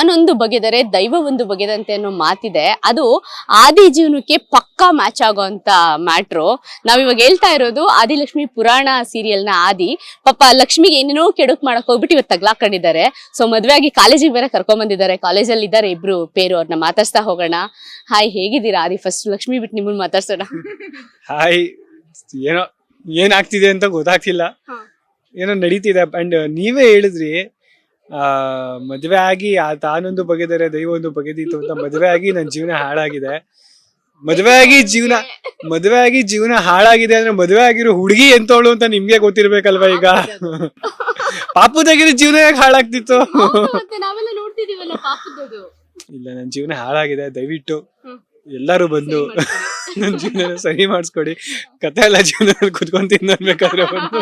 ತಾನೊಂದು ಬಗೆದರೆ ದೈವ ಒಂದು ಬಗೆದಂತೆ ಅನ್ನೋ ಮಾತಿದೆ. ಅದು ಆದಿ ಜೀವನಕ್ಕೆ ಪಕ್ಕಾ ಮ್ಯಾಚ್ ಆಗೋಂತ ಮ್ಯಾಟ್ರು. ನಾವಿವಾಗ ಹೇಳ್ತಾ ಇರೋದು ಆದಿಲಕ್ಷ್ಮಿ ಪುರಾಣ ಸೀರಿಯಲ್ನ ನ ಆದಿ. ಪಾಪ ಲಕ್ಷ್ಮಿಗೆ ಏನೇನೋ ಕೆಡುಕ್ ಮಾಡಕ್ ಹೋಗ್ಬಿಟ್ಟು ಇವತ್ತು ತಗ್ಲಾಕೊಂಡಿದ್ದಾರೆ. ಸೊ ಮದ್ವೆ ಆಗಿ ಕಾಲೇಜಿಗೆ ಬೇರೆ ಕರ್ಕೊಂಡ್ ಬಂದಿದ್ದಾರೆ ಕಾಲೇಜಲ್ಲಿ ಇದ್ದಾರೆ ಇಬ್ರು ಪೇರು ಅವ್ರನ್ನ ಮಾತಾಡ್ಸ್ತಾ ಹೋಗೋಣ. ಹಾಯ್ ಹೇಗಿದ್ದೀರಾ ಆದಿ? ಫಸ್ಟ್ ಲಕ್ಷ್ಮಿ ಬಿಟ್ಟು ನಿಮ್ಮನ್ನ ಮಾತಾಡ್ಸೋಣ. ಹಾಯ್ ಏನೋ ಏನಾಗ್ತಿದೆ ಅಂತ ಗೊತ್ತಾಗ್ತಿಲ್ಲ. ಏನೋ ನಡೀತಿದೆ ಅಂಡ್ ನೀವೇ ಹೇಳಿದ್ರಿ ಆ ಮದ್ವೆ ಆಗಿ ಆ ತಾನೊಂದು ಬಗೆದರೆ ದೈವ ಒಂದು ಬಗೆದೀತು ಅಂತ ಮದ್ವೆ ಆಗಿ ನನ್ನ ಜೀವನ ಹಾಳಾಗಿದೆ. ಮದ್ವೆ ಆಗಿ ಜೀವನ ಮದ್ವೆ ಆಗಿ ಜೀವನ ಹಾಳಾಗಿದೆ ಅಂದ್ರೆ ಮದ್ವೆ ಆಗಿರೋ ಹುಡುಗಿ ಎಂತವಳು ಅಂತ ನಿಮ್ಗೆ ಗೊತ್ತಿರ್ಬೇಕಲ್ವ ಈಗ? ಪಾಪುದಾಗಿರೋ ಜೀವನ ಯಾಕೆ ಹಾಳಾಗ್ತಿತ್ತು? ಮತ್ತೆ ನಾವೆಲ್ಲ ನೋಡ್ತಿದೀವಲ್ಲ ಪಾಪದದು. ಇಲ್ಲ ನನ್ನ ಜೀವನ ಹಾಳಾಗಿದೆ ದಯವಿಟ್ಟು. ಎಲ್ಲರೂ ಬಂದು ನನ್ನ ಜೀವನ ಸರಿ ಮಾಡಿಸ್ಕೊಡಿ. ಕತೆ ಎಲ್ಲ ಜೀವನದಲ್ಲಿ ಕುತ್ಕೊಂತೀನಿ ಅನ್ಬೇಕಾದ್ರೆ ಬಂದು.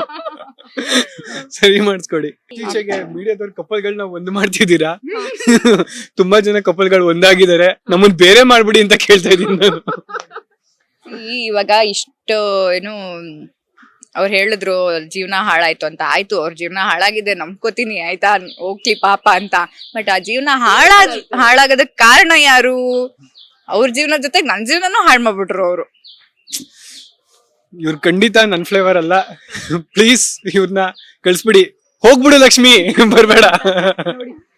ಸರಿ ಮಾಡಿಸ್ಕೊಡಿ. ಇತ್ತೀಚೆಗೆ ಮೀಡಿಯಾದವ್ರ ಕಪಲ್ಗಳನ್ನ ಒಂದು ಮಾಡ್ತಿದ್ದೀರಾ? ತುಂಬಾ ಜನ ಕಪಲ್ಗಳು ಒಂದಾಗಿದ್ದಾರೆ. ನಮ್ಮನ್ ಬೇರೆ ಮಾಡ್ಬಿಡಿ ಅಂತ ಕೇಳ್ತಾ ಇದೀನಿ ನಾನು. ಈ ಇವಾಗ ಇಷ್ಟು ಏನು ಅವ್ರು ಹೇಳಿದ್ರು ಜೀವನ ಹಾಳಾಯ್ತು ಅಂತ. ಆಯ್ತು ಅವ್ರ ಜೀವನ ಹಾಳಾಗಿದೆ ನಂಬ್ಕೋತೀನಿ ಆಯ್ತಾ? ಹೋಗ್ಲಿ ಪಾಪ ಅಂತ. ಬಟ್ ಆ ಜೀವನ ಹಾಳಾಗ್ ಹಾಳಾಗೋದಕ್ ಕಾರಣ ಯಾರು? ಅವ್ರ ಜೀವನ ಜೊತೆಗೆ ನನ್ ಜೀವನನೂ ಹಾಳು ಮಾಡ್ಬಿಟ್ರು ಅವರು. ಇವ್ರು ಖಂಡಿತ ನನ್ ಫ್ಲೇವರ್ ಅಲ್ಲ. ಪ್ಲೀಸ್ ಇವ್ರನ್ನ ಕಳ್ಸ್ಬಿಡಿ. ಹೋಗ್ಬಿಡು ಲಕ್ಷ್ಮಿ. ಬರ್ಬೇಡ.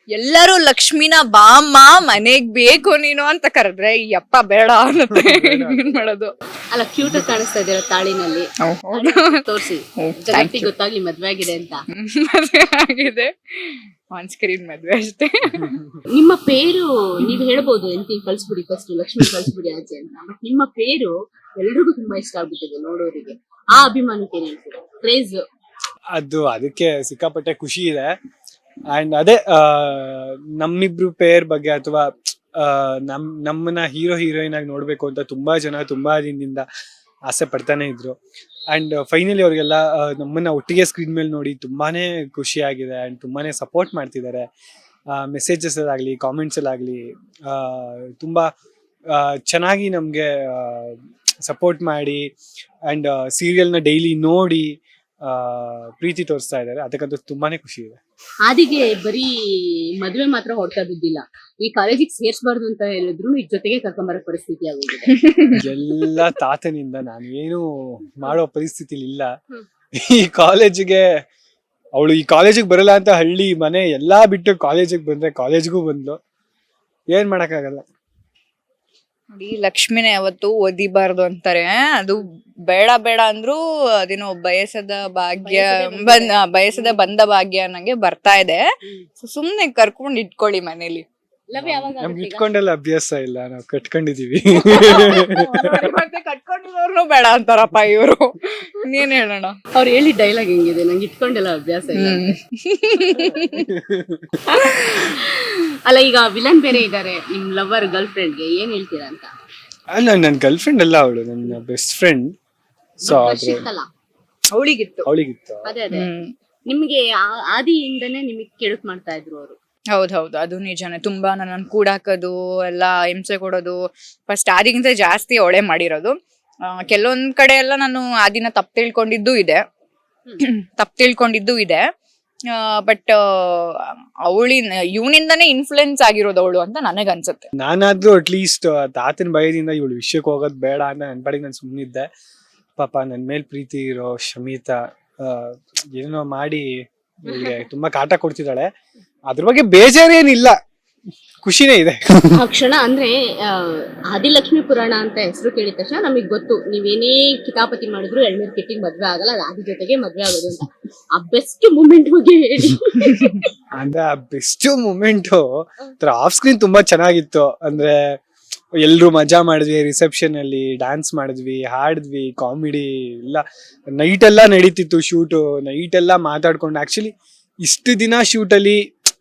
ಎಲ್ಲರೂ ಲಕ್ಷ್ಮಿನ ಬಾಮ್ಮ ಮನೆಗ್ ಬೇಕು ನೀನು ಅಂತ ಕರೆದ್ರೆ ಯಪ್ಪ ಬೇಡ ಅನ್ನತ್ತೆ. ಏನ್ ಮಾಡೋದು? ಅಲ್ಲ ಕ್ಯೂಟ್ ಕಾಣಿಸ್ತಾ ಇದೀರ ತಾಳಿನಲ್ಲಿ? ತೋರಿಸಿ. ಜಾಸ್ತಿ ಗೊತ್ತಾಗ್ಲಿ ಮದ್ವೆ ಆಗಿದೆ ಅಂತ. ಮದ್ವೆ ಆಗಿದೆ. ಆನ್ ಸ್ಕ್ರೀನ್ ಮದ್ವೆ ಅಷ್ಟೇ. ನಿಮ್ಮ ಪೇರು ನೀವ್ ಹೇಳ್ಬೋದು ಎಂತಿ ಕಳ್ಸ್ಬಿಡಿ ಫಸ್ಟ್ ಲಕ್ಷ್ಮಿ ಕಳ್ಸ್ಬಿಡಿ ಆಚೆ ಅಂತ. ಬಟ್ ನಿಮ್ಮ ಪೇರು ಎಲ್ರಿಗೂ ತುಂಬಾ ಇಷ್ಟ ಆಗ್ಬಿಟ್ಟಿದೆ ನೋಡೋರಿಗೆ. ಆ ಅಭಿಮಾನಕ್ಕೆ ಕ್ರೇಜ್ ಅದು ಅದಕ್ಕೆ ಸಿಕ್ಕಾಪಟ್ಟೆ ಖುಷಿ ಇದೆ. ಅಂಡ್ ಅದೇ ಆ, ನಮ್ಮಿಬ್ರು ಪೇರ್ ಬಗ್ಗೆ ಅಥವಾ ನಮ್ ನಮ್ಮನ್ನ ಹೀರೋ ಹೀರೋಯಿನ್ ಆಗಿ ನೋಡ್ಬೇಕು ಅಂತ ತುಂಬಾ ಜನ ತುಂಬಾ ದಿನದಿಂದ ಆಸೆ ಪಡ್ತಾನೆ ಇದ್ರು. ಅಂಡ್ ಫೈನಲಿ ಅವ್ರಿಗೆಲ್ಲ ನಮ್ಮನ್ನ ಒಟ್ಟಿಗೆ ಸ್ಕ್ರೀನ್ ಮೇಲೆ ನೋಡಿ ತುಂಬಾನೇ ಖುಷಿ ಆಗಿದೆ ಅಂಡ್ ತುಂಬಾನೇ ಸಪೋರ್ಟ್ ಮಾಡ್ತಿದ್ದಾರೆ. ಮೆಸೇಜಸ್ ಆಗ್ಲಿ ಕಾಮೆಂಟ್ಸ್ ಅಲ್ಲಾಗ್ಲಿ ಆ, ತುಂಬಾ ಚೆನ್ನಾಗಿ ನಮ್ಗೆ ಸಪೋರ್ಟ್ ಮಾಡಿ ಅಂಡ್ ಸೀರಿಯಲ್ನ ಡೈಲಿ ನೋಡಿ ಆ, ಪ್ರೀತಿ ತೋರಿಸ್ತಾ ಇದ್ದಾರೆ. ಅದಕ್ಕಂತೂ ತುಂಬಾನೇ ಖುಷಿ ಇದೆ. ಆದಿಗೆ ಬರೀ ಮದುವೆ ಮಾತ್ರ ಹೊಡ್ತಾ ಬಿದ್ದಿಲ್ಲ ಈ ಕಾಲೇಜಿಗೆ ಸೇರ್ಸ್ಬಾರ್ದು ಅಂತ ಹೇಳಿದ್ರು ಇದ್ ಜೊತೆಗೆ ಕರ್ಕೊಂಬರೋ ಪರಿಸ್ಥಿತಿ ಆಗೋಗಿದೆ. ಎಲ್ಲ ತಾತನಿಂದ ನಾನು ಏನು ಮಾಡೋ ಪರಿಸ್ಥಿತಿ ಇಲ್ಲ. ಈ ಕಾಲೇಜಿಗೆ ಅವಳು ಈ ಕಾಲೇಜಿಗೆ ಬರಲ್ಲ ಅಂತ ಹಳ್ಳಿ ಮನೆ ಎಲ್ಲಾ ಬಿಟ್ಟು ಕಾಲೇಜಿಗೆ ಬಂದ್ರೆ ಕಾಲೇಜ್ಗೂ ಬಂದ್ಲು. ಏನ್ ಮಾಡಕ್ಕಾಗಲ್ಲ. ನೋಡಿ ಲಕ್ಷ್ಮಿನ ಯಾವತ್ತು ಓದಿಬಾರ್ದು ಅಂತಾರೆ. ಅದು ಬೇಡ ಬೇಡ ಅಂದ್ರು ಅದೇನೋ ಬಯಸದ ಭಾಗ್ಯ ಬಯಸದ ಬಂದ ಬಯಸದ ಬಂದ ಭಾಗ್ಯ ಅನ್ನಂಗೆ ಬರ್ತಾ ಇದೆ. ಸುಮ್ನೆ ಕರ್ಕೊಂಡ್ ಇಟ್ಕೊಳ್ಳಿ ಮನೇಲಿ. ಲವ್ ಯಾವಾಗ ನಮ್ಗೆ ಇಟ್ಕೊಂಡೆಲ್ಲ ಅಭ್ಯಾಸ ಇಲ್ಲ ನಾವು ಕಟ್ಕೊಂಡಿದೀವಿ. ಮತ್ತೆ ಕಟ್ಕೊಂಡಿರೋರ್ನು ಬೇಡ ಅಂತಾರಪ್ಪ ಇವರು. ಇನ್ನೇನ್ ಹೇಳೋಣ? ಅವ್ರು ಹೇಳಿ ಡೈಲಾಗ್ ಹೆಂಗಿದೆ? ನಂಗೆ ಇಟ್ಕೊಂಡೆಲ್ಲ ಅಭ್ಯಾಸ ಇಲ್ಲ. ಅಲ್ಲ ಈಗ ವಿಲನ್ ಬೇರೆ ಇದ್ದಾರೆ ನಿಮ್ ಲವರ್ ಗರ್ಲ್ ಫ್ರೆಂಡ್ಗೆ ಏನ್ ಹೇಳ್ತೀರಾ ಅಂತ? ಅಲ್ಲ ನನ್ನ ಗರ್ಲ್ ಫ್ರೆಂಡ್ ಅಲ್ಲ ಅವಳು ನನ್ನ ಬೆಸ್ಟ್ ಫ್ರೆಂಡ್ ಸೊ ಆದ್ರೆ ಅಲ್ಲ ಅವಳಿಗಿತ್ತು. ಅವಳಿಗಿತ್ತು. ಅದೇ ಅದೇ. ನಿಮ್ಗೆ ಆ- ಆದಿಯಿಂದನೇ ನಿಮಗೆ ಕೆಡುಕ್ ಮಾಡ್ತಾ ಇದ್ರು ಅವರು. ಹೌದ್ ಹೌದು ಅದು ನಿಜಾನೇ. ತುಂಬಾ ನನ್ನ ಕೂಡಾಕೋದು ಎಲ್ಲ ಹಿಂಸೆ ಕೊಡೋದು ಫಸ್ಟ್ ಆದಿಗಿಂತ ಜಾಸ್ತಿ ಒಳೆ ಮಾಡಿರೋದು. ಕೆಲವೊಂದ್ ಕಡೆ ಎಲ್ಲ ನಾನು ಆದಿನ ತಪ್ಪು ತಿಳ್ಕೊಂಡಿದ್ದು ಇದೆ. ತಪ್ಪು ತಿಳ್ಕೊಂಡಿದ್ದು ಇದೆ. ಬಟ್ ಅವಳಿನ ಇವನಿಂದಾನೇ ಇನ್ಫ್ಲುಯೆನ್ಸ್ ಆಗಿರೋದು ಅವಳು ಅಂತ ನನಗ್ ಅನ್ಸುತ್ತೆ ನಾನಾದ್ರೂ ಅಟ್ಲೀಸ್ಟ್ ತಾತನ ಭಯದಿಂದ ಇವಳು ವಿಷಯಕ್ಕೆ ಹೋಗೋದು ಬೇಡ ಅಂತ ನನ್ ಪಾಡಿಗೆ ನಾನು ಸುಮ್ಮನಿದ್ದೆ ಪಾಪ ನನ್ನ ಮೇಲ್ ಪ್ರೀತಿ ಇರೋ ಶಮಿತಾ ಏನೋ ಮಾಡಿ ಇವಳಿಗೆ ತುಂಬಾ ಕಾಟ ಕೊಡ್ತಿದ್ದಾಳೆ. ಅದ್ರ ಬಗ್ಗೆ ಬೇಜಾರೇನಿಲ್ಲ. ಖುಷಿನೇ ಇದೆ. ಆ ಕ್ಷಣ ಅಂದ್ರೆ ಆ, ಆದಿಲಕ್ಷ್ಮಿ ಪುರಾಣ ಅಂತ ಹೆಸರು ಕೇಳಿದ ತಕ್ಷಣ ನಮಗ್ ಗೊತ್ತು ನೀವೇನೇ ಕಿತಾಪತಿ ಮಾಡಿದ್ರು ಎಳ್ನೀರ್ ಕಿಟ್ಟಿಗೆ ಮದ್ವೆ ಆಗಲ್ಲ ಅದು ಆದಿ ಜೊತೆಗೆ ಮದ್ವೆ ಆಗೋದು ಅಂತ. ಆ ಬೆಸ್ಟ್ ಮೂಮೆಂಟ್ ಬಗ್ಗೆ ಹೇಳಿ. ಅಂದ್ರೆ ಬೆಸ್ಟ್ ಮೂಮೆಂಟ್ ಆಫ್ ಸ್ಕ್ರೀನ್ ತುಂಬಾ ಚೆನ್ನಾಗಿತ್ತು. ಅಂದ್ರೆ ಎಲ್ರು ಮಜಾ ಮಾಡಿದ್ವಿ ರಿಸೆಪ್ಷನ್ ಅಲ್ಲಿ ಡ್ಯಾನ್ಸ್ ಮಾಡಿದ್ವಿ ಹಾಡಿದ್ವಿ ಕಾಮಿಡಿ ಎಲ್ಲ. ನೈಟ್ ಎಲ್ಲ ನಡೀತಿತ್ತು ಶೂಟ್ ನೈಟ್ ಎಲ್ಲ ಮಾತಾಡ್ಕೊಂಡು. ಆಕ್ಚುಲಿ ಇಷ್ಟು ದಿನ ಶೂಟ್ ಅಲ್ಲಿ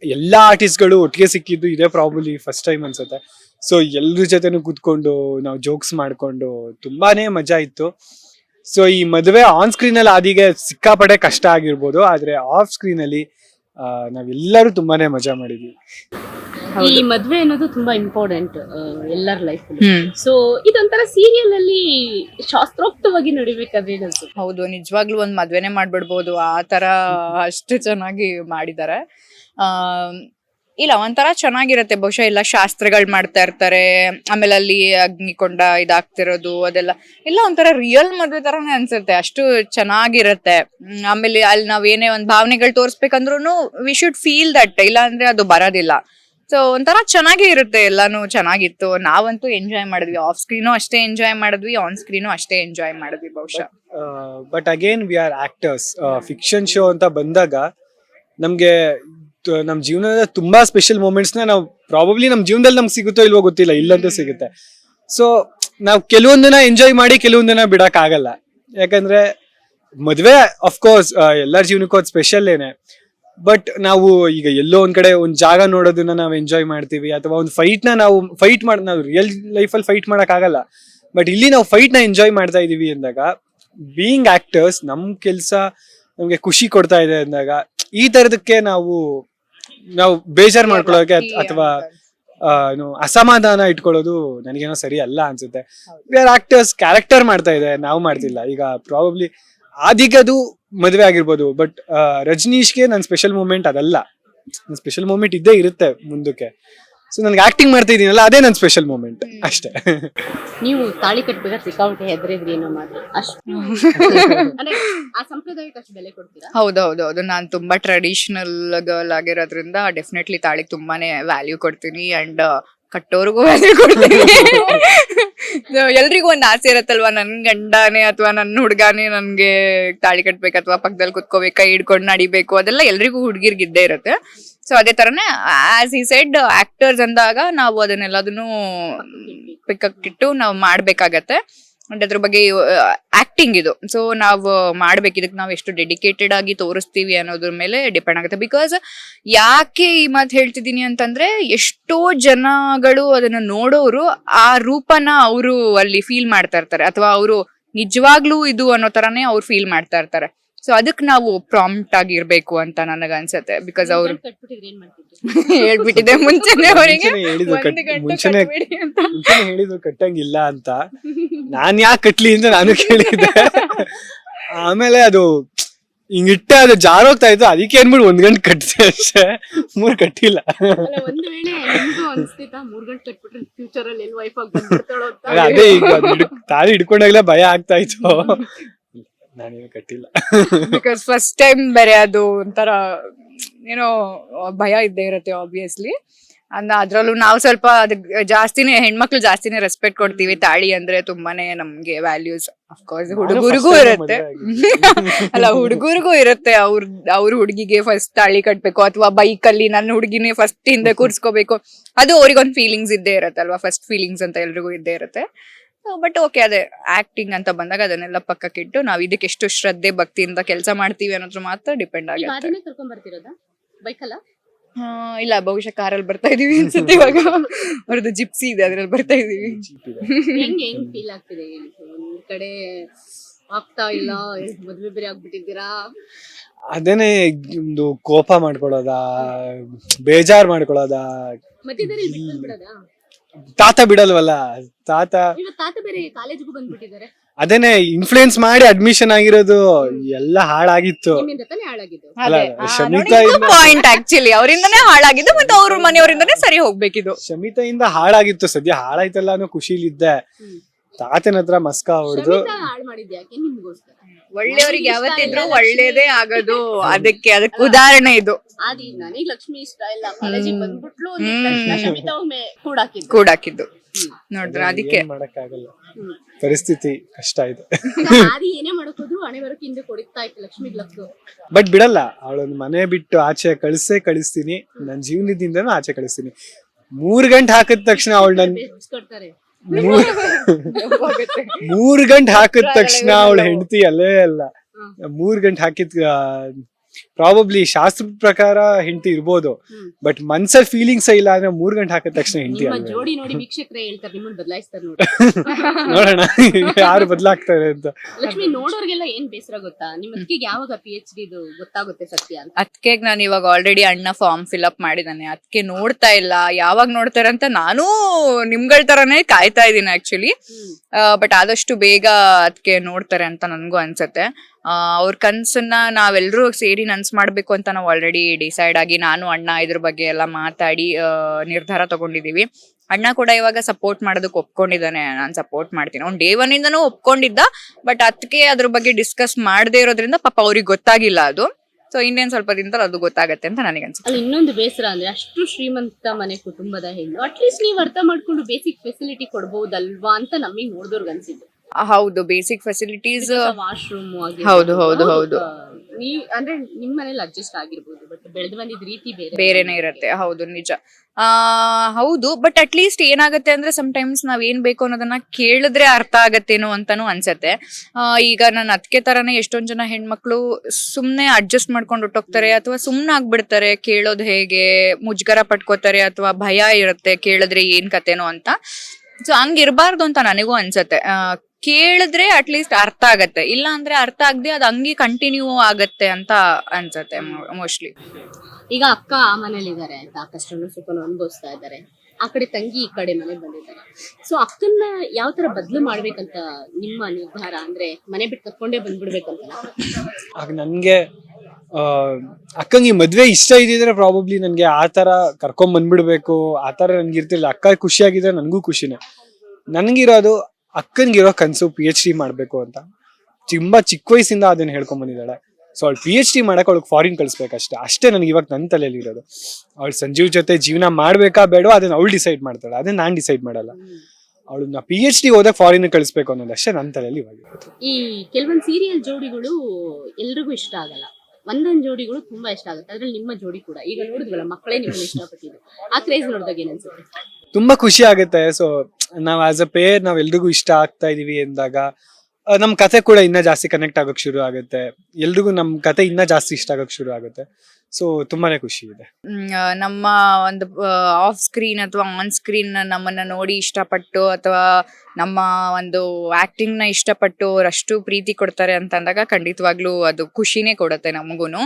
ಎಲ್ಲಾ ಆರ್ಟಿಸ್ಟ್ಗಳು ಒಟ್ಟಿಗೆ ಸಿಕ್ಕಿದ್ದು ಇದೇ ಪ್ರಾಬ್ಲಿ ಫಸ್ಟ್ ಟೈಮ್ ಅನ್ಸುತ್ತೆ. ಸೊ ಎಲ್ರ ಜೊತೆನೂ ಕೂತ್ಕೊಂಡು ನಾವು ಜೋಕ್ಸ್ ಮಾಡ್ಕೊಂಡು ತುಂಬಾನೇ ಮಜಾ ಇತ್ತು. ಸೊ ಈ ಮದುವೆ ಆನ್ ಸ್ಕ್ರೀನ್ ಅಲ್ಲಿ ಆದಿಗೆ ಸಿಕ್ಕಾಪಟ್ಟೆ ಕಷ್ಟ ಆಗಿರ್ಬೋದು ಆದ್ರೆ ಆಫ್ ಸ್ಕ್ರೀನ್ ಅಲ್ಲಿ ಆ, ನಾವೆಲ್ಲರೂ ತುಂಬಾನೇ ಮಜಾ ಮಾಡಿದ್ವಿ. ಈ ಮದ್ವೆ ಅನ್ನೋದು ತುಂಬಾ ಇಂಪಾರ್ಟೆಂಟ್ ಎಲ್ಲರ ಲೈಫ್ ಹ್ಮ್. ಸೊ ಇದೊಂಥರ ಸೀರಿಯಲ್ ಅಲ್ಲಿ ಶಾಸ್ತ್ರೋಕ್ತವಾಗಿ ನಡಿಬೇಕಾದ್ರೆ ಹೌದು ನಿಜವಾಗ್ಲೂ ಒಂದ್ ಮದ್ವೆನೆ ಮಾಡ್ಬಿಡ್ಬೋದು. ಆ ತರ ಅಷ್ಟು ಚೆನ್ನಾಗಿ ಮಾಡಿದ್ದಾರೆ. ಆ ಇಲ್ಲ, ಒಂಥರ ಚೆನ್ನಾಗಿರತ್ತೆ. ಬಹುಶಃ ಎಲ್ಲ ಶಾಸ್ತ್ರಗಳು ಮಾಡ್ತಾ ಇರ್ತಾರೆ. ಆಮೇಲೆ ಅಲ್ಲಿ ಅಗ್ನಿಕೊಂಡ ಇದಾಗ್ತಿರೋದು, ಅದೆಲ್ಲ. ಇಲ್ಲ, ಒಂಥರ ರಿಯಲ್ ಮದ್ವೆ ತರಾನೇ ಅನ್ಸುತ್ತೆ. ಅಷ್ಟು ಚೆನ್ನಾಗಿರತ್ತೆ. ಆಮೇಲೆ ಅಲ್ಲಿ ನಾವ್ ಏನೇ ಒಂದ್ ಭಾವನೆಗಳು ತೋರಿಸ್ಬೇಕಂದ್ರೂ ವಿ ಶುಡ್ ಫೀಲ್ ದಟ್ ಇಲ್ಲ ಅಂದ್ರೆ ಅದು ಬರೋದಿಲ್ಲ. ಸೊ ಒಂಥರ ಚೆನ್ನಾಗೇ ಇರುತ್ತೆ. ಎಲ್ಲಾನು ಚೆನ್ನಾಗಿತ್ತು. ನಾವಂತೂ ಎಂಜಾಯ್ ಮಾಡಿದ್ವಿ. ಆಫ್ ಸ್ಕ್ರೀನು ಅಷ್ಟೇ ಎಂಜಾಯ್ ಮಾಡಿದ್ವಿ. ಆನ್ ಸ್ಕ್ರೀನು ಅಷ್ಟೇ ಎಂಜಾಯ್ ಮಾಡಿದ್ವಿ ಬಹುಶಃ. But again we are actors fiction show ಅಂತ ಬಂದಾಗ ನಮ್ಗೆ ತ- ನಮ್ ಜೀವನದ ತುಂಬಾ ಸ್ಪೆಷಲ್ ಮೂಮೆಂಟ್ಸ್ನ ನಾವು ಪ್ರಾಬಬ್ಲಿ ನಮ್ಮ ಜೀವನದಲ್ಲಿ ನಮ್ಗೆ ಸಿಗುತ್ತೋ ಇಲ್ವೋ ಗೊತ್ತಿಲ್ಲ, ಇಲ್ಲಂತೂ ಸಿಗುತ್ತೆ. ಸೊ ನಾವು ಕೆಲವೊಂದನ್ನ ಎಂಜಾಯ್ ಮಾಡಿ ಕೆಲವೊಂದನ್ನ ಬಿಡಕ್ ಆಗಲ್ಲ ಯಾಕಂದ್ರೆ ಮದ್ವೆ ಅಫ್ಕೋರ್ಸ್ ಎಲ್ಲರ ಜೀವನಕ್ಕೂ ಅದು ಸ್ಪೆಷಲ್ ಏನೆ. ಬಟ್ ನಾವು ಈಗ ಎಲ್ಲೋ ಒಂದ್ ಕಡೆ ಒಂದ್ ಜಾಗ ನೋಡೋದನ್ನ ನಾವು ಎಂಜಾಯ್ ಮಾಡ್ತೀವಿ, ಅಥವಾ ಒಂದು ಫೈಟ್ನ ನಾವು ಫೈಟ್ ಮಾಡ್, ನಾವು ರಿಯಲ್ ಲೈಫಲ್ಲಿ ಫೈಟ್ ಮಾಡೋಕ್ಕಾಗಲ್ಲ. ಬಟ್ ಇಲ್ಲಿ ನಾವು ಫೈಟ್ನ ಎಂಜಾಯ್ ಮಾಡ್ತಾ ಇದೀವಿ ಅಂದಾಗ ಬೀಯಿಂಗ್ ಆಕ್ಟರ್ಸ್ ನಮ್ಮ ಕೆಲಸ ನಮಗೆ ಖುಷಿ ಕೊಡ್ತಾ ಇದೆ ಅಂದಾಗ, ಈ ಥರದಕ್ಕೆ ನಾವು ನಾವು ಬೇಜಾರ್ ಮಾಡ್ಕೊಳ್ಳೋಕೆ ಅಥವಾ ಏನು ಅಸಮಾಧಾನ ಇಟ್ಕೊಳ್ಳೋದು ನನಗೇನೋ ಸರಿ ಅಲ್ಲ ಅನ್ಸುತ್ತೆ. ಆರ್ ಆಕ್ಟರ್ಸ್ ಕ್ಯಾರೆಕ್ಟರ್ ಮಾಡ್ತಾ ಇದೆ ನಾವು ಮಾಡ್ತಿಲ್ಲ. ಈಗ ಪ್ರಾಬಬ್ಲಿ ಆದಿಗದು ಮದುವೆ ಆಗಿರ್ಬೋದು ಬಟ್ ರಜನೀಶ್ಗೆ ನನ್ನ ಸ್ಪೆಷಲ್ ಮೂಮೆಂಟ್ ಅದಲ್ಲ. ಸ್ಪೆಷಲ್ ಮೂಮೆಂಟ್ ಇದ್ದೇ ಇರುತ್ತೆ ಮುಂದಕ್ಕೆ. ಸೊ ನನಗೆ ಆಕ್ಟಿಂಗ್ ಮಾಡ್ತಾ ಇದೀನಲ್ಲ ಅದೇ ನನ್ನ ಸ್ಪೆಷಲ್ ಮೂಮೆಂಟ್ ಅಷ್ಟೇ. ನೀವು ತಾಳಿ ಕಟ್ಬೇಕಾದ್ರೆ ಸಿಕ್ಕಾಪಟ್ಟೆ ಹೆದರಿದ್ರಿ ಏನೋ ಮಾಡಿ ಅಷ್ಟು ಅಂದ್ರೆ ಆ ಸಂಪ್ರದಾಯಕ್ಕೆ ಅಷ್ಟು ಬೆಲೆ ಕೊಡ್ತೀರಾ? ಹೌದೌದು ಹೌದು ನಾನು ತುಂಬಾ ಟ್ರೆಡಿಷನಲ್ ಗರ್ಲ್ ಆಗಿರೋದ್ರಿಂದ ಡೆಫಿನೆಟ್ಲಿ ತಾಳಿಗೆ ತುಂಬಾನೇ ವ್ಯಾಲ್ಯೂ ಕೊಡ್ತೀನಿ. ಅಂಡ್ ಕಟ್ಟೋರ್ಗೂ ವ್ಯಾಲ್ಯೂ ಕೊಡ್ತೀನಿ. ಎಲ್ರಿಗೂ ಒಂದು ಆಸೆ ಇರತ್ತಲ್ವಾ? ನನ್ ಗಂಡನೇ ಅಥವಾ ನನ್ನ ಹುಡ್ಗಾನೇ ನನ್ಗೆ ತಾಳಿ ಕಟ್ಬೇಕು ಅಥವಾ ಪಕ್ಕದಲ್ಲಿ ಕುತ್ಕೋಬೇಕು ಹಿಡ್ಕೊಂಡು ನಡಿಬೇಕು, ಅದೆಲ್ಲ ಎಲ್ರಿಗೂ ಹುಡ್ಗಿರ್ಗ್ ಇದ್ದೇ ಇರುತ್ತೆ. ಸೊ ಅದೇ ತರನೇ ಆಸ್ ಈ ಸೈಡ್ ಆಕ್ಟರ್ಸ್ ಅಂದಾಗ ನಾವು ಅದನ್ನೆಲ್ಲದನ್ನು ಪಿಕ್ಕಕ್ಕಿಟ್ಟು ನಾವು ಮಾಡ್ಬೇಕಾಗತ್ತೆ. ಅಂಡ್ ಅದ್ರ ಬಗ್ಗೆ ಆಕ್ಟಿಂಗ್ ಇದು. ಸೊ ನಾವು ಮಾಡ್ಬೇಕು. ಇದಕ್ಕೆ ನಾವು ಎಷ್ಟು ಡೆಡಿಕೇಟೆಡ್ ಆಗಿ ತೋರಿಸ್ತೀವಿ ಅನ್ನೋದ್ರ ಮೇಲೆ ಡಿಪೆಂಡ್ ಆಗುತ್ತೆ. ಬಿಕಾಸ್ ಯಾಕೆ ಈ ಮಾತು ಹೇಳ್ತಿದ್ದೀನಿ ಅಂತಂದ್ರೆ, ಎಷ್ಟೋ ಜನಗಳು ಅದನ್ನ ನೋಡೋರು ಆ ರೂಪನ ಅವರು ಅಲ್ಲಿ ಫೀಲ್ ಮಾಡ್ತಾ ಇರ್ತಾರೆ. ಅಥವಾ ಅವರು ನಿಜವಾಗ್ಲೂ ಇದು ಅನ್ನೋ ತರಾನೇ ಅವ್ರು ಫೀಲ್ ಮಾಡ್ತಾ ಇರ್ತಾರೆ. ಸೊ ಅದಕ್ಕೆ ನಾವು ಪ್ರಾಂಪ್ಟ್ ಆಗಿರ್ಬೇಕು ಅಂತ ನನಗೆ ಅನ್ಸತ್ತೆ. ಬಿಕಾಸ್ ಅವ್ರು ಕಟ್ಬಿಟ್ಟಿದ್ರೆ ಏನ್ ಮಾಡ್ತಿದ್ರು? ಹೇಳ್ಬಿಟ್ಟಿದೆ ಮುಂಚೆನೆ ಅವರಿಗೆ. ಮುಂಚೆನೆ ಹೇಳಿದ್ರು ಕಟ್ಟಂಗಿಲ್ಲ ಅಂತ. ನಾನ್ ಯಾಕೆ ಕಟ್ಲಿ ಅಂತ ನಾನು ಕೇಳಿದ್ದೆ. ಆಮೇಲೆ ಅದು ಹಿಂಗಿಟ್ಟೆ ಅದು ಜಾರೋಗ್ತಾ ಇತ್ತು. ಅದಕ್ಕೆ ಏನ್ಬಿಟ್ಟು ಒಂದ್ ಗಂಟೆ ಕಟ್ಟಿದೆ ಅಷ್ಟೇ. ಮೂರ್ ಕಟ್ಟಿಲ್ಲ. ಅಲ್ಲ ಒಂದ್ ವೇಳೆ ನಿಮ್ಗೂ ಅನ್ಸ್ತಿತ್ತಾ? ಮೂರ್ ಗಂಟೆ ಕಟ್ಬಿಟ್ರೆ ಫ್ಯೂಚರ್ ಅಲ್ಲಿ ಎಲ್ಲಿ ವೈಫ್ ಆಗಿ ಬಂದ್ಬಿಡ್ತಾಳೋ ಅಂತ? ಅದೇ ಈಗ ತಾಳಿ ಹಿಡ್ಕೊಂಡಾಗ್ಲೇ ಭಯ ಆಗ್ತಾ ಇತ್ತು. ನಾನೇನು ಕಟ್ಟಿಲ್ಲ. ಬಿಕಾಸ್ ಫಸ್ಟ್ ಟೈಮ್ ಬೇರೆ ಅದು ಒಂಥರ ಏನೋ ಭಯ ಇದ್ದೇ ಇರುತ್ತೆ ಆಬ್ವಿಯಸ್ಲಿ ಅಂದ ಅದ್ರಲ್ಲೂ ನಾವು ಸ್ವಲ್ಪ ಅದಕ್ಕೆ ಜಾಸ್ತಿನೇ ಹೆಣ್ಮಕ್ಳು ಜಾಸ್ತಿನೇ ರೆಸ್ಪೆಕ್ಟ್ ಕೊಡ್ತೀವಿ ತಾಳಿ ಅಂದ್ರೆ ತುಂಬಾನೇ ನಮ್ಗೆ ವ್ಯಾಲ್ಯೂಸ್ ಅಫ್ಕೋರ್ಸ್ ಹುಡುಗರಿಗೂ ಇರುತ್ತೆ. ಅಲ್ಲ ಹುಡುಗರಿಗೂ ಇರುತ್ತೆ. ಅವ್ರ ಅವ್ರ ಹುಡುಗಿಗೆ ಫಸ್ಟ್ ತಾಳಿ ಕಟ್ಬೇಕು ಅಥವಾ ಬೈಕ್ ಅಲ್ಲಿ ನನ್ನ ಹುಡುಗಿನೇ ಫಸ್ಟ್ ಹಿಂದೆ ಕೂರ್ಸ್ಕೋಬೇಕು. ಅದು ಅವ್ರಿಗೊಂದು ಫೀಲಿಂಗ್ಸ್ ಇದ್ದೇ ಇರುತ್ತೆ ಅಲ್ವಾ ಫಸ್ಟ್ ಫೀಲಿಂಗ್ಸ್ ಅಂತ ಎಲ್ರಿಗೂ ಇದ್ದೇ ಇರುತ್ತೆ. ಬಟ್ ಓಕೆ ಅದೇ ಆಕ್ಟಿಂಗ್ ಅಂತ ಬಂದಾಗ ಅದನ್ನೆಲ್ಲ ಪಕ್ಕಕ್ಕಿಟ್ಟು ನಾವು ಇದಕ್ಕೆ ಎಷ್ಟು ಶ್ರದ್ಧೆ ಭಕ್ತಿಯಿಂದ ಕೆಲಸ ಮಾಡ್ತೀವಿ ಅನ್ನೋದ್ರ ಮಾತ್ರ ಡಿಪೆಂಡ್ ಆಗಿ ಆಗುತ್ತೆ. ಅದನ್ನೇ ಕರ್ಕೊಂಡ್ ಬರ್ತಿರೋದಾ? ಬೈಕಲ್ಲ ಆ, ಇಲ್ಲ ಬಹುಶಃ ಕಾರಲ್ಲಿ ಬರ್ತಾ ಇದೀವಿ ಅನ್ಸುತ್ತೆ ಇವಾಗ. ಅವ್ರದ್ದು ಜಿಪ್ಸಿ ಇದೆ ಅದ್ರಲ್ಲಿ ಬರ್ತಾ ಇದೀವಿ. ಹೆಂಗ್ ಹೆಂಗ್ ಫೀಲ್ ಆಗ್ತಿದೆ ಹೇಳಿ ಒಂದ್ ಕಡೆ ಆಗ್ತಾ ಇಲ್ಲ ಮದ್ವೆ ಬೇರೆ ಆಗ್ಬಿಟ್ಟಿದ್ದೀರಾ? ಅದೇನೆ ಒಂದು ಕೋಪ ಮಾಡ್ಕೊಳ್ಳೋದ ಬೇಜಾರ್ ಮಾಡ್ಕೊಳ್ಳೋದ? ಮಧ್ಯದಲ್ಲಿ ಬಿಟ್ಬಿಡೋದಾ ತಾತ ಬಿಡಲ್ವಲ್ಲ? ತಾತ ಈಗ ತಾತ ಬೇರೆ ಕಾಲೇಜ್ಗೂ ಬಂದ್ಬಿಟ್ಟಿದ್ದಾರೆ. ಅದೇನೆ ಇನ್ಫ್ಲೂಯೆನ್ಸ್ ಮಾಡಿ ಅಡ್ಮಿಷನ್ ಆಗಿರೋದು ಎಲ್ಲ ಹಾಳಾಗಿತ್ತು. ನಿಮ್ಮಿಂದ ತಾನೇ ಹಾಳಾಗಿದ್ದು. ಅಲ್ಲ, ಶಮಿತಾ ಇಂದ- ಪಾಯಿಂಟ್ ಆಕ್ಚುಲಿ ಅವರಿಂದನೇ ಹಾಳಾಗಿದ್ದು ಮತ್ತೆ ಅವ್ರ ಮನೆಯವರಿಂದನೇ ಸರಿ ಹೋಗ್ಬೇಕಿದು. ಇಂದ ಹಾಳಾಗಿತ್ತು. ಸದ್ಯ ಹಾಳಾಯ್ತಲ್ಲ ಅನ್ನೋ ಖುಷಿಲಿದ್ದೆ. ಹ್ಮ್. ತಾತನ ಹತ್ರ ಮಸ್ಕ ಹೊಡೆದು ಒಳ್ಳೆಯವರಿಗೆ ಹಾಳ್ ಮಾಡಿದ್ ಯಾಕೆ ನಿಮ್ಗೋಸ್ಕರ? ಒಳ್ಳೆಯವ್ರಿಗೆ ನನಗೆ ಇಷ್ಟ ಯಾವತ್ತಿದ್ರು ಒಳ್ಳೇದೇ ಆಗೋದು ಅದಕ್ಕೆ ಅದಕ್ಕೆ ಉದಾಹರಣೆ ಇದು. ಆದಿ ನನಗ್ ಲಕ್ಷ್ಮಿ ಇಷ್ಟ ಇಲ್ಲ. ಕಾಲೇಜಿಗೆ ಬಂದ್ಬಿಟ್ಲು ಹ್ಮ್. ಅಂದಿದ್ ತಕ್ಷಣ ಶಮಿತಾ ಒಮ್ಮೆ ಕೂಡಾಕಿದ್ದು. ಕೂಡಾಕಿದ್ದು. ನೋಡಿದ್ರ ಅದಕ್ಕೆ. ಏನ್ ಮಾಡಕ್ಕಾಗಲ್ಲ. ಪರಿಸ್ಥಿತಿ ಕಷ್ಟ ಇದೆ. ಆದಿ ಏನೇ ಮಾಡಕ್ ಹೋದ್ರು ಹಣೆ ಬರೋಕೆ ಹಿಂದೆ ಕೊಡಿತಾ ಇತ್ತು ಲಕ್ಷ್ಮಿ ಲಕ್ಕು ಬಟ್ ಬಿಡಲ್ಲ ಅವಳೊಂದು ಮನೆ ಬಿಟ್ಟು ಆಚೆ ಕಳಿಸೇ ಕಳಿಸ್ತೀನಿ. ನನ್ನ ಜೀವನದಿಂದನೂ ಆಚೆ ಕಳಿಸ್ತೀನಿ. ಮೂರ್ ಗಂಟೆ ಹಾಕಿದ ತಕ್ಷಣ ಅವಳು ನನ್ಗೆ ಮೂರ್ ಗಂಟೆ. ಹಾಕಿದ ತಕ್ಷಣ ಅವಳ ಹೆಂಡತಿ ಅಲ್ಲೇ ಅಲ್ಲ. ಮೂರ್ ಗಂಟೆ ಹಾಕಿದ ಪ್ರಾಬಬ್ಲಿ ಶಾಸ್ತ್ರ ಪ್ರಕಾರ ಹೆಂಡತಿ ಇರ್ಬೋದು. ಬಟ್ ಮನ್ಸಲ್ ಫೀಲಿಂಗ್ಸ್ ಇಲ್ಲ ಅಂದ್ರೆ ಮೂರ್ ಗಂಟೆ ಹಾಕಿದ ತಕ್ಷಣ ಹೆಂಡತಿ ನಿಮ್ಮ ಜೋಡಿ ನೋಡಿ ವೀಕ್ಷಕರೇ ಹೇಳ್ತಾರೆ ನಿಮ್ಮನ್ನ ಬದಲಾಯಿಸ್ತಾರೆ ನೋಡಿ. ನೋಡೋಣ ಯಾರು ಬದಲಾಗ್ತಾರೆ ಅಂತ. ಲಕ್ಷ್ಮಿ ನೋಡೋರ್ಗೆಲ್ಲ ಏನ್ ಬೇಸರ ಗೊತ್ತಾ? ನಿಮ್ಮ ಅತ್ತಿಗೆ ಯಾವಾಗ ಪಿ ಎಚ್ ಡಿ ಇದು ಗೊತ್ತಾಗುತ್ತೆ ಸತ್ಯ ಅಂತ? ಅದಕ್ಕೆ ನಾನು ಇವಾಗ ಆಲ್ರೆಡಿ ಅಣ್ಣ ಫಾರ್ಮ್ ಫಿಲ್ ಅಪ್ ಮಾಡಿದಾನೆ ಅದಕ್ಕೆ ನೋಡ್ತಾ ಇಲ್ಲ. ಯಾವಾಗ ನೋಡ್ತಾರೆ ಅಂತ ನಾನು ನಿಮ್ಗಳ ತರನೇ ಕಾಯ್ತಾ ಇದ್ದೀನಿ ಆಕ್ಚುಲಿ ಬಟ್ ಆದಷ್ಟು ಬೇಗ ಅದಕ್ಕೆ ನೋಡ್ತಾರೆ ಅಂತ ನನ್ಗೂ ಅನ್ಸತ್ತೆ. ಅವ್ರ ಕನ್ಸನ್ನ ನಾವೆಲ್ಲರೂ ಸೇರಿ ನನ್ನ ಸೀರಿಯಲ್ಸ್ ಮಾಡ್ಬೇಕು ಅಂತ ನಾವು ಆಲ್ರೆಡಿ ಡಿಸೈಡ್ ಆಗಿ ನಾನು ಅಣ್ಣ ಇದ್ರ ಬಗ್ಗೆ ಎಲ್ಲ ಮಾತಾಡಿ ನಿರ್ಧಾರ ತಗೊಂಡಿದ್ದೀವಿ. ಅಣ್ಣ ಕೂಡ ಇವಾಗ ಸಪೋರ್ಟ್ ಮಾಡೋದಕ್ಕೆ ಒಪ್ಕೊಂಡಿದ್ದಾನೆ. ನಾನು ಸಪೋರ್ಟ್ ಮಾಡ್ತೀನಿ. ಅವ್ನು ಡೇ ಒನ್ ಇಂದನೂ ಒಪ್ಕೊಂಡಿದ್ದ ಬಟ್ ಅದಕ್ಕೆ ಅದ್ರ ಬಗ್ಗೆ ಡಿಸ್ಕಸ್ ಮಾಡದೇ ಇರೋದ್ರಿಂದ ಪಾಪ ಅವ್ರಿಗೆ ಗೊತ್ತಾಗಿಲ್ಲ ಅದು. ಸೊ ಇನ್ನೇನು ಸ್ವಲ್ಪ ದಿನದಲ್ಲಿ ಅದು ಗೊತ್ತಾಗತ್ತೆ ಅಂತ ನನಗೆ ಅನ್ಸುತ್ತೆ. ಅಲ್ಲಿ ಇನ್ನೊಂದು ಬೇಸರ ಅಂದ್ರೆ ಅಷ್ಟು ಶ್ರೀಮಂತ ಮನೆ ಕುಟುಂಬದ ಹೆಣ್ಣು. ಅಟ್ಲೀಸ್ಟ್ ನೀವು ಅರ್ಥ ಮಾಡ್ಕೊಂಡು ಬೇಸಿಕ್ ಫೆಸಿಲಿಟಿ ಕೊಡ್ಬಹುದಲ್ವಾ ಅಂತ ನಮಗೆ ನೋಡಿದವ್ರಿಗೆ ಅನ್ಸಿದ್ದು. ಹೌದು ಬೇಸಿಕ್ ಫೆಸಿಲಿಟೀಸ್ ವಾಶ್ರೂಮ್ ಹೌದು, ಹೌದು, ಹೌದು. ನೀ ಅಂದ್ರೆ ನಿಮ್ ಮನೇಲಿ ಅಡ್ಜಸ್ಟ್ ಆಗಿರ್ಬೋದು ಬಟ್ ಬೆಳೆದು ಬಂದಿದ್ ರೀತಿ ಬೇರೆ. ಬೇರೆನೆ ಇರುತ್ತೆ. ಹೌದು ನಿಜ. ಆ ಹೌದು ಬಟ್ ಅಟ್ ಲೀಸ್ಟ್ ಏನಾಗುತ್ತೆ ಅಂದ್ರೆ ಟೈಮ್ಸ್ ನಾವ್ ಏನ್ ಬೇಕು ಅನ್ನೋದನ್ನ ಕೇಳಿದ್ರೆ ಅರ್ಥ ಆಗತ್ತೇನೋ ಅಂತಾನು ಅನ್ಸತ್ತೆ. ಆ, ಈಗ ನನ್ನ ಅದಕ್ಕೆ ತರನೇ ಎಷ್ಟೊಂದ್ ಜನ ಹೆಣ್ಮಕ್ಳು ಸುಮ್ನೆ ಅಡ್ಜಸ್ಟ್ ಮಾಡ್ಕೊಂಡು ಹೊಟ್ಟೋಗ್ತಾರೆ ಅಥವಾ ಸುಮ್ನೆ ಆಗ್ಬಿಡ್ತಾರೆ ಕೇಳೋದು ಹೇಗೆ ಮುಜುಗರ ಪಟ್ಕೋತಾರೆ ಅಥವಾ ಭಯ ಇರುತ್ತೆ ಕೇಳಿದ್ರೆ ಏನ್ ಕತೆನೋ ಅಂತ. ಸೊ ಹಂಗಿರ್ಬಾರ್ದು ಅಂತ ನನಗೂ ಅನ್ಸತ್ತೆ. ಆ, ಕೇಳಿದ್ರೆ ಅಟ್ಲೀಸ್ಟ್ ಅರ್ಥ ಆಗತ್ತೆ. ಇಲ್ಲ ಅಂದ್ರೆ ಅರ್ಥ ಆಗದೆ ಅದು ಹಂಗೆ ಕಂಟಿನ್ಯೂ ಆಗತ್ತೆ ಅಂತ ಅನ್ಸತ್ತೆ ಮೋಸ್ಟ್ಲಿ ಈಗ ಅಕ್ಕ ಆ ಮನೇಲಿ ಕಷ್ಟನು ಸುಖನು ಅನುಭವಿಸ್ತಾ ಇದ್ದಾರೆ ಆ ಕಡೆ ತಂಗಿ ಈ ಕಡೆ ಮನೆ ಬಂದಿದ್ದಾರೆ. ಸೊ ಅಕ್ಕನ್ನ ಯಾವ ತರ ಬದಲು ಮಾಡ್ಬೇಕಂತ ನಿಮ್ಮ ನಿರ್ಧಾರ? ಅಂದ್ರೆ ಮನೆ ಬಿಟ್ಟು ಕರ್ಕೊಂಡೇ ಬಂದ್ಬಿಡ್ಬೇಕಂತ ಆಗ ನನಗೆ ಅಕ್ಕಂಗೆ ಮದ್ವೆ ಇಷ್ಟ ಇದ್ದಿದ್ರೆ ಪ್ರಾಬಬ್ಲಿ ನನ್ಗೆ ಆ ತರ ಕರ್ಕೊಂಡ್ ಬಂದ್ಬಿಡ್ಬೇಕು. ಆ ತರ ನನ್ಗೆ ಇರ್ತಿಲ್ಲ ಅಕ್ಕ ಖುಷಿಯಾಗಿದ್ರೆ ನನಗೂ ಖುಷಿನೇ. ನನಗಿರೋದು ಅಕ್ಕನಿಗಿರೋ ಕನಸು ಪಿ ಎಚ್ ಡಿ ಮಾಡಬೇಕು ಅಂತ. ತುಂಬಾ ಚಿಕ್ಕ ವಯಸ್ಸಿಂದ ಅದನ್ನ ಹೇಳ್ಕೊಂಡ್ ಬಂದಿದ್ದಾಳೆ. ಸೊ ಅವಳು ಪಿ ಎಚ್ ಡಿ ಮಾಡಕ್ಕೆ ಅವ್ಳಿಗೆ ಫಾರಿನ್ ಕಳಿಸ್ಬೇಕಷ್ಟೇ ಅಷ್ಟೇ. ನನಗೆ ಇವಾಗ ನನ್ನ ತಲೆಯಲ್ಲಿ ಇರೋದು. ಅವಳು ಸಂಜೀವ್ ಜೊತೆ ಜೀವನ ಮಾಡಬೇಕಾ ಬೇಡೋ ಅದನ್ನ ಅವಳು ಡಿಸೈಡ್ ಮಾಡ್ತಾಳೆ. ಅದನ್ನ ನಾನು ಡಿಸೈಡ್ ಮಾಡಲ್ಲ. ಅವಳನ್ನ ಪಿ ಎಚ್ ಡಿ ಹೋದಾಗ ಫಾರಿನ್ ಕಳಿಸ್ಬೇಕು ಅನ್ನೋದಷ್ಟೇ ನನ್ನ ತಲೆಯಲ್ಲಿ ಇವಾಗ ಇರೋದು. ಈ ಕೆಲವೊಂದು ಸೀರಿಯಲ್ ಜೋಡಿಗಳು ಎಲ್ರಿಗೂ ಇಷ್ಟ ಆಗಲ್ಲ. ಒಂದೊಂದು ಜೋಡಿಗಳು ತುಂಬಾ ಇಷ್ಟ ಆಗುತ್ತೆ. ಅದ್ರಲ್ಲಿ ನಿಮ್ಮ ಜೋಡಿ ಕೂಡ. ಈಗ ನೋಡಿದ್ವಲ್ಲ ಮಕ್ಕಳೇ ನಿಮ್ಮನ್ನ ಇಷ್ಟಪಟ್ಟಿದ್ರು ಆ ಕ್ರೇಜ್ ನೋಡಿದಾಗ ಏನನ್ಸುತ್ತೆ ತುಂಬಾ ಖುಷಿ ಆಗುತ್ತೆ. ಸೊ ನಾವ್ ಆಸ್ ಅ ಪೇರ್ ನಾವ್ ಎಲ್ರಿಗೂ ಇಷ್ಟ ಆಗ್ತಾ ಇದೀವಿ ಎಂದಾಗ ನಮ್ ಕತೆ ಕೂಡ ಇನ್ನ ಜಾಸ್ತಿ ಕನೆಕ್ಟ್ ಆಗಕ್ ಶುರು ಆಗುತ್ತೆ. ಎಲ್ರಿಗೂ ನಮ್ ಕತೆ ಇನ್ನ ಜಾಸ್ತಿ ಇಷ್ಟ ಆಗಕ್ ಶುರು ಆಗುತ್ತೆ. ಸೊ ತುಂಬಾನೇ ಖುಷಿ ಇದೆ. ನಮ್ಮ ಒಂದು ಆಫ್ ಸ್ಕ್ರೀನ್ ಅಥವಾ ಆನ್ ಸ್ಕ್ರೀನ್ ನಮ್ಮನ್ನ ನೋಡಿ ಇಷ್ಟಪಟ್ಟು ಅಥವಾ ನಮ್ಮ ಒಂದು ಆಕ್ಟಿಂಗ್ನ ಇಷ್ಟಪಟ್ಟು ಅವರಷ್ಟು ಪ್ರೀತಿ ಕೊಡ್ತಾರೆ ಅಂತ ಅಂದಾಗ ಖಂಡಿತವಾಗ್ಲೂ ಅದು ಖುಷಿನೇ ಕೊಡುತ್ತೆ ನಮಗೂನು.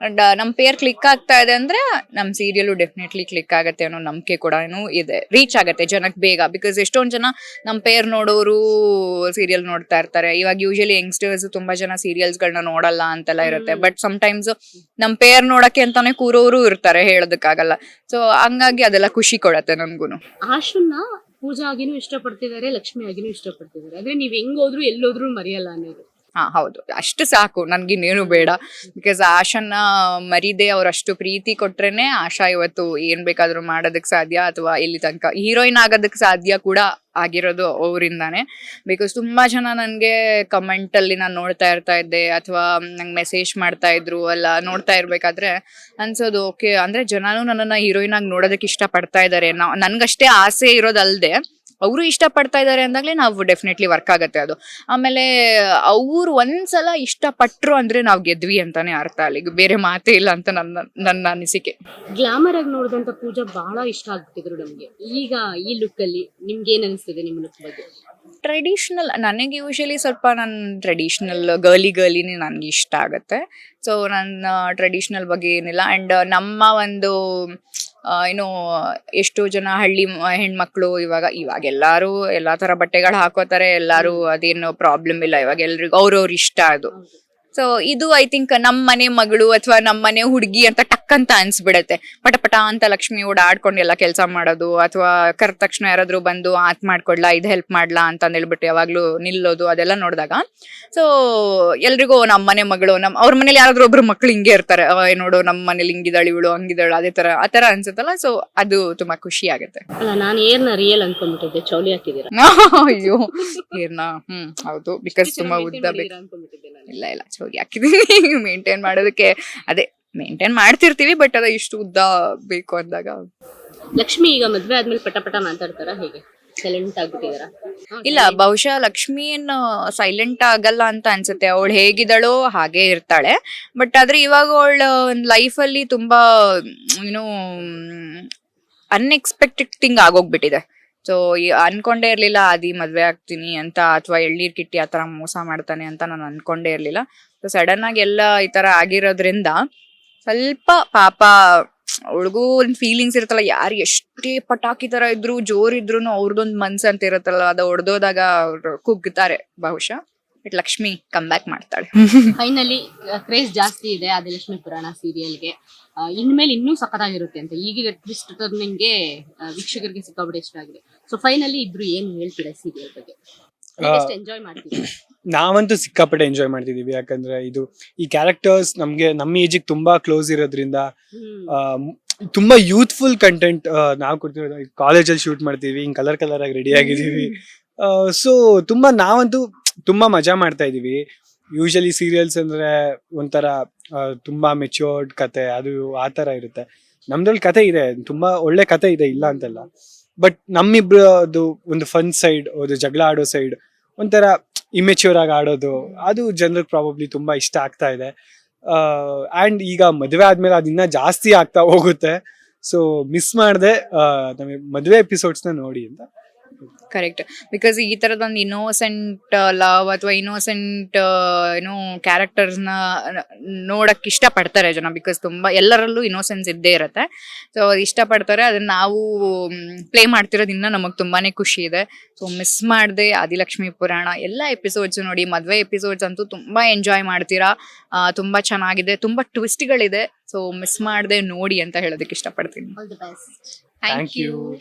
ಅಂಡ್ ನಮ್ ಪೇರ್ ಕ್ಲಿಕ್ ಆಗ್ತಾ ಇದೆ ಅಂದ್ರೆ ನಮ್ ಸೀರಿಯಲ್ ಡೆಫಿನೆಟ್ಲಿ ಕ್ಲಿಕ್ ಆಗತ್ತೆ ಅನ್ನೋ ನಂಬಿಕೆ ಕೂಡ ಇದೆ. ರೀಚ್ ಆಗತ್ತೆ ಜನಕ್ಕೆ ಬೇಗ ಬಿಕಾಸ್ ಎಷ್ಟೊಂದ್ ಜನ ನಮ್ ಪೇರ್ ನೋಡೋರು ಸೀರಿಯಲ್ ನೋಡ್ತಾ ಇರ್ತಾರೆ. ಇವಾಗ ಯೂಶಲಿ ಯಂಗ್ಸ್ಟರ್ಸ್ ತುಂಬಾ ಜನ ಸೀರಿಯಲ್ಸ್ ಗಳನ್ನ ನೋಡಲ್ಲ ಅಂತೆಲ್ಲ ಇರುತ್ತೆ. ಬಟ್ ಟೈಮ್ಸ್ ನಮ್ ಪೇರ್ ನೋಡಕ್ಕೆ ಅಂತಾನೆ ಕೂರೋರು ಇರ್ತಾರೆ ಹೇಳೋದಕ್ಕಾಗಲ್ಲ. ಸೊ ಹಂಗಾಗಿ ಅದೆಲ್ಲ ಖುಷಿ ಕೊಡತ್ತೆ ನನ್ಗೂನು. ಆಶನ್ನ ಪೂಜಾ ಆಗಿನೂ ಇಷ್ಟಪಡ್ತಿದ್ದಾರೆ ಲಕ್ಷ್ಮಿ ಆಗಿನೂ ಇಷ್ಟಪಡ್ತಿದ್ದಾರೆ. ಅಂದ್ರೆ ನೀವ್ ಹೆಂಗ್ ಹೋದ್ರು ಎಲ್ಲೋದ್ರು ಮರೆಯಲ್ಲ ಅನ್ನೋದು. ಹಾ, ಹೌದು. ಅಷ್ಟು ಸಾಕು. ನನ್ಗಿನ್ನೇನು ಬೇಡ. ಬಿಕಾಸ್ ಆಶನ್ನ ಮರಿದೆ ಅವ್ರಷ್ಟು ಪ್ರೀತಿ ಕೊಟ್ರೇನೆ ಆಶಾ ಇವತ್ತು ಏನ್ ಬೇಕಾದ್ರೂ ಮಾಡೋದಕ್ ಸಾಧ್ಯ ಅಥವಾ ಇಲ್ಲಿ ತನಕ ಹೀರೋಯಿನ್ ಆಗೋದಕ್ ಸಾಧ್ಯ ಕೂಡ ಆಗಿರೋದು ಅವರಿಂದಾನೆ. ಬಿಕಾಸ್ ತುಂಬಾ ಜನ ನನ್ಗೆ ಕಮೆಂಟ್ ಅಲ್ಲಿ ನಾನು ನೋಡ್ತಾ ಇರ್ತಾ ಇದ್ದೆ ಅಥವಾ ನಂಗೆ ಮೆಸೇಜ್ ಮಾಡ್ತಾ ಇದ್ರು ಅಲ್ಲ, ನೋಡ್ತಾ ಇರ್ಬೇಕಾದ್ರೆ ಅನ್ಸೋದು ಓಕೆ ಅಂದ್ರೆ ಜನನು ನನ್ನನ್ನ ಹೀರೋಯಿನ್ ಆಗಿ ನೋಡೋದಕ್ಕೆ ಇಷ್ಟ ಪಡ್ತಾ ಇದ್ದಾರೆ ನನ್ಗಷ್ಟೇ ಆಸೆ ಇರೋದಲ್ದೆ. ಅವರು ಇಷ್ಟ ಪಡ್ತಾ ಅಂದಾಗಲೇ ಅಂದಾಗ್ಲೇ ನಾವು ಡೆಫಿನೆಟ್ಲಿ ವರ್ಕ್ ಆಗುತ್ತೆ ಅದು. ಆಮೇಲೆ ಅವ್ರು ಒಂದ್ಸಲ ಇಷ್ಟಪಟ್ರು ಅಂದ್ರೆ ನಾವು ಗೆದ್ವಿ ಅಂತಾನೆ ಅರ್ಥ ಅಲ್ಲಿ. ಬೇರೆ ಮಾತೇ ಇಲ್ಲ ಅಂತ ನನ್ನ ನನ್ನ ಅನಿಸಿಕೆ. ಗ್ಲಾಮರ್ ಆಗಿ ನೋಡಿದಂತ ಪೂಜಾ ಬಹಳ ಇಷ್ಟ ಆಗ್ತಿದ್ರು ನಮಗೆ. ಈಗ ಈ ಲುಕ್ ಅಲ್ಲಿ ನಿಮ್ಗೆ ಏನ್ ಅನಿಸ್ತದೆ ನಿಮ್ಮ ಲುಕ್ ಬಗ್ಗೆ? ಟ್ರೆಡಿಷ್ನಲ್ ನನಗೆ ಯೂಶಲಿ ಸ್ವಲ್ಪ ನನ್ನ ಟ್ರೆಡಿಷ್ನಲ್ ಗರ್ಲಿ ಗರ್ಲಿನೇ ನನಗೆ ಇಷ್ಟ ಆಗುತ್ತೆ. ಸೊ ನನ್ನ ಟ್ರೆಡಿಷ್ನಲ್ ಬಗ್ಗೆ ಏನಿಲ್ಲ. ಆ್ಯಂಡ್ ನಮ್ಮ ಒಂದು ಏನು ಎಷ್ಟೋ ಜನ ಹಳ್ಳಿ ಹೆಣ್ಮಕ್ಳು ಇವಾಗ ಇವಾಗ ಎಲ್ಲಾರು ಎಲ್ಲಾ ತರ ಬಟ್ಟೆಗಳು ಹಾಕೋತಾರೆ. ಎಲ್ಲಾರು ಅದೇನು ಪ್ರಾಬ್ಲಮ್ ಇಲ್ಲ. ಇವಾಗ ಎಲ್ರಿಗೂ ಅವ್ರವ್ರ ಇಷ್ಟ ಅದು. ಸೊ ಇದು ಐ ಥಿಂಕ್ ನಮ್ಮ ಮನೆ ಮಗಳು ಅಥವಾ ನಮ್ಮ ಮನೆ ಹುಡುಗಿ ಅಂತ ಟಕ್ ಅಂತ ಅನ್ಸ್ಬಿಡತ್ತೆ. ಪಟ ಪಟ ಅಂತ ಲಕ್ಷ್ಮಿ ಓಡಾಡ್ಕೊಂಡು ಎಲ್ಲ ಕೆಲಸ ಮಾಡೋದು ಅಥವಾ ಕರೆದ ತಕ್ಷಣ ಯಾರಾದ್ರೂ ಬಂದು ಆತ್ ಮಾಡ್ಕೊಡ್ಲಾ ಇದು ಹೆಲ್ಪ್ ಮಾಡ್ಲಾ ಅಂತ ಹೇಳ್ಬಿಟ್ಟು ಯಾವಾಗ್ಲೂ ನಿಲ್ಲೋದು ಅದೆಲ್ಲ ನೋಡಿದಾಗ. ಸೊ ಎಲ್ರಿಗೂ ನಮ್ಮ ಮನೆ ಮಗಳು ನಮ್ ಅವ್ರ ಮನೇಲಿ ಯಾರಾದ್ರೂ ಒಬ್ರು ಮಕ್ಳು ಹಿಂಗೆ ಇರ್ತಾರೆ. ನೋಡು ನಮ್ಮ ಮನೇಲಿ ಹಿಂಗಿದಾಳು ಇವಳು ಹಂಗಿದಾಳು ಅದೇ ತರ ಆ ತರ ಅನ್ಸುತ್ತಲ್ಲ. ಸೊ ಅದು ತುಂಬಾ ಖುಷಿ ಆಗುತ್ತೆ. ಅಲ್ಲ ನಾನು ಏರ್ನ ರಿಯಲ್ ಅನ್ಕೊಂಡ್ಬಿಟ್ಟಿದ್ದೆ. ಚೌಲಿ ಹಾಕಿದೀರಾ ಅಯ್ಯೋ ಏರ್ನಾ? ಹ್ಮ್ ಹೌದು. ಬಿಕಾಸ್ ತುಂಬಾ ಉದ್ದ ಬೇಕು. ಇಲ್ಲ ಇಲ್ಲ. ಚೌರಿ ಹಾಕಿದೀನಿ ಮೇಂಟೈನ್ ಮಾಡೋದಕ್ಕೆ ಅದೇ ಮೇಂಟೈನ್ ಮಾಡ್ತಿರ್ತೀವಿ ಬಟ್ ಅದ ಇಷ್ಟು ಉದ್ದ ಬೇಕು ಅಂದಾಗ. ಲಕ್ಷ್ಮಿ ಈಗ ಮದ್ವೆ ಆದ್ಮೇಲೆ ಪಟ ಪಟ ಮಾತಾಡ್ತಾರ ಹೇಗೆ? ಸೈಲೆಂಟ್ ಆಗ್ಬಿಟ್ಟಿದಾರ? ಇಲ್ಲ ಬಹುಶಃ ಲಕ್ಷ್ಮಿ ಏನು ಸೈಲೆಂಟ್ ಆಗಲ್ಲ ಅಂತ ಅನ್ಸುತ್ತೆ. ಅವಳು ಹೇಗಿದ್ದಾಳೋ ಹಾಗೆ ಇರ್ತಾಳೆ. ಬಟ್ ಆದ್ರೆ ಇವಾಗ ಅವಳ ಅಲ್ಲಿ ತುಂಬಾ ಏನು ಅನ್ಎಕ್ಸ್ಪೆಕ್ಟೆಡ್ ಥಿಂಗ್ ಆಗೋಗ್ಬಿಟ್ಟಿದೆ. ಸೊ ಅನ್ಕೊಂಡೇ ಇರ್ಲಿಲ್ಲ ಆದಿ ಮದ್ವೆ ಆಗ್ತೀನಿ ಅಂತ ಅಥವಾ ಎಳ್ನೀರ್ ಕಿಟ್ಟಿ ಆ ತರ ಮೋಸ ಮಾಡ್ತಾನೆ ಅಂತ ನಾನು ಅನ್ಕೊಂಡೇ ಇರ್ಲಿಲ್ಲ. ಸೊ ಸಡನ್ ಆಗಿ ಎಲ್ಲ ಈ ತರ ಆಗಿರೋದ್ರಿಂದ ಸ್ವಲ್ಪ ಪಾಪ ಅವಳಿಗೂ ಒಂದು ಫೀಲಿಂಗ್ಸ್ ಇರುತ್ತಲ್ಲ ಯಾರು ಎಷ್ಟೇ ಪಟಾಕಿ ತರ ಇದ್ರು ಜೋರ್ ಇದ್ರು ಅವ್ರದೊಂದು ಮನ್ಸ್ ಅಂತ ಇರುತ್ತಲ್ಲ ಅದ ಹೊಡೆದೋದಾಗ ಅವ್ರು ಕುಗ್ತಾರೆ ಬಹುಶಃ. ಬಟ್ ಲಕ್ಷ್ಮಿ ಕಮ್ ಬ್ಯಾಕ್ ಮಾಡ್ತಾಳೆ. ಫೈನಲಿ ಕ್ರೇಜ್ ಜಾಸ್ತಿ ಇದೆ ಆದಿಲಕ್ಷ್ಮಿ ಪುರಾಣ ಸೀರಿಯಲ್ಗೆ ಇನ್ಮೇಲೆ ಇನ್ನೂ ಸಖತ್ತಾಗಿರುತ್ತೆ ಅಂತ. ಈಗೀಗ ಟ್ವಿಸ್ಟ್ ಟರ್ನಿಂಗ್ಗೆ ವೀಕ್ಷಕರಿಗೆ ಸಿಕ್ಕಾಬಿಡಿ ಇಷ್ಟ ಆಗಿದೆ. ಸೊ ಫೈನಲಿ ಇಬ್ರು ಏನು ಹೇಳ್ತೀರಾ ಸೀರಿಯಲ್ ಬಗ್ಗೆ? ಎಂಜಾಯ್ ಮಾಡ್ತೀರಾ? ನಾವಂತೂ ಸಿಕ್ಕಾಪಟ್ಟೆ ಎಂಜಾಯ್ ಮಾಡ್ತಿದೀವಿ. ಯಾಕಂದ್ರೆ ಇದು ಈ ಕ್ಯಾರೆಕ್ಟರ್ಸ್ ನಮ್ಗೆ ನಮ್ಮ ಏಜಿಗೆ ತುಂಬಾ ಕ್ಲೋಸ್ ಇರೋದ್ರಿಂದ ಆ, ತುಂಬಾ ಯೂತ್ಫುಲ್ ಕಂಟೆಂಟ್ ನಾವು ಕೊಡ್ತಿರೋದು. ಕಾಲೇಜಲ್ಲಿ ಶೂಟ್ ಮಾಡ್ತೀವಿ ಹಿಂಗ್ ಕಲರ್ ಕಲರ್ ಆಗಿ ರೆಡಿ ಆಗಿದೀವಿ. ಸೊ ತುಂಬಾ ನಾವಂತೂ ತುಂಬಾ ಮಜಾ ಮಾಡ್ತಾ ಇದೀವಿ. ಯೂಶಲಿ ಸೀರಿಯಲ್ಸ್ ಅಂದ್ರೆ ಒಂಥರ ಆ, ತುಂಬಾ ಮೆಚ್ಯೂರ್ಡ್ ಕತೆ ಅದು ಆ ತರ ಇರುತ್ತೆ. ನಮ್ದ್ರಲ್ಲಿ ಕತೆ ಇದೆ ತುಂಬಾ ಒಳ್ಳೆ ಕತೆ ಇದೆ ಇಲ್ಲ ಅಂತಲ್ಲ. ಬಟ್ ನಮ್ಮಿಬ್ರದು ಒಂದು ಫನ್ ಸೈಡ್ ಒಂದು ಜಗಳ ಆಡೋ ಸೈಡ್ ಒಂಥರ ಇಮೆಚ್ಯೂರ್ ಆಗಿ ಆಡೋದು, ಅದು ಜನರಿಗೆ ಪ್ರಾಬಬ್ಲಿ ತುಂಬಾ ಇಷ್ಟ ಆಗ್ತಾ ಇದೆ. ಆ್ಯಂಡ್ ಈಗ ಮದುವೆ ಆದ್ಮೇಲೆ ಅದಿನ್ನ ಜಾಸ್ತಿ ಆಗ್ತಾ ಹೋಗುತ್ತೆ. ಸೊ ಮಿಸ್ ಮಾಡದೆ ನಮಗೆ ಮದುವೆ ಎಪಿಸೋಡ್ಸ್ನ ನೋಡಿ ಅಂತ. ಕರೆಕ್ಟ್ ಬಿಕಾಸ್ ಈ ತರದೊಂದು ಇನ್ನೋಸೆಂಟ್ ಲವ್ ಅಥವಾ ಇನ್ನೋಸೆಂಟ್ ಏನೋ ಕ್ಯಾರೆಕ್ಟರ್ಸ್ನ ನೋಡಕ್ ಇಷ್ಟ ಪಡ್ತಾರೆ ಜನ ಬಿಕಾಸ್ ತುಂಬಾ ಎಲ್ಲರಲ್ಲೂ ಇನ್ನೋಸೆನ್ಸ್ ಇದ್ದೇ ಇರುತ್ತೆ. ಸೊ ಇಷ್ಟ ಪಡ್ತಾರೆ ಅದನ್ನ ನಾವು ಪ್ಲೇ ಮಾಡ್ತಿರೋದಿನ್ನ ನಮಗೆ ತುಂಬಾನೇ ಖುಷಿ ಇದೆ. ಸೊ ಮಿಸ್ ಮಾಡದೆ ಆದಿಲಕ್ಷ್ಮಿ ಪುರಾಣ ಎಲ್ಲ ಎಪಿಸೋಡ್ಸ್ ನೋಡಿ ಮದ್ವೆ ಎಪಿಸೋಡ್ಸ್ ಅಂತೂ ತುಂಬಾ ಎಂಜಾಯ್ ಮಾಡ್ತೀರಾ? ಆ, ತುಂಬಾ ಚೆನ್ನಾಗಿದೆ ತುಂಬಾ ಟ್ವಿಸ್ಟ್ಗಳಿದೆ ಸೊ ಮಿಸ್ ಮಾಡದೆ ನೋಡಿ ಅಂತ ಹೇಳೋದಕ್ಕೆ ಇಷ್ಟಪಡ್ತೀನಿ. All the best thank you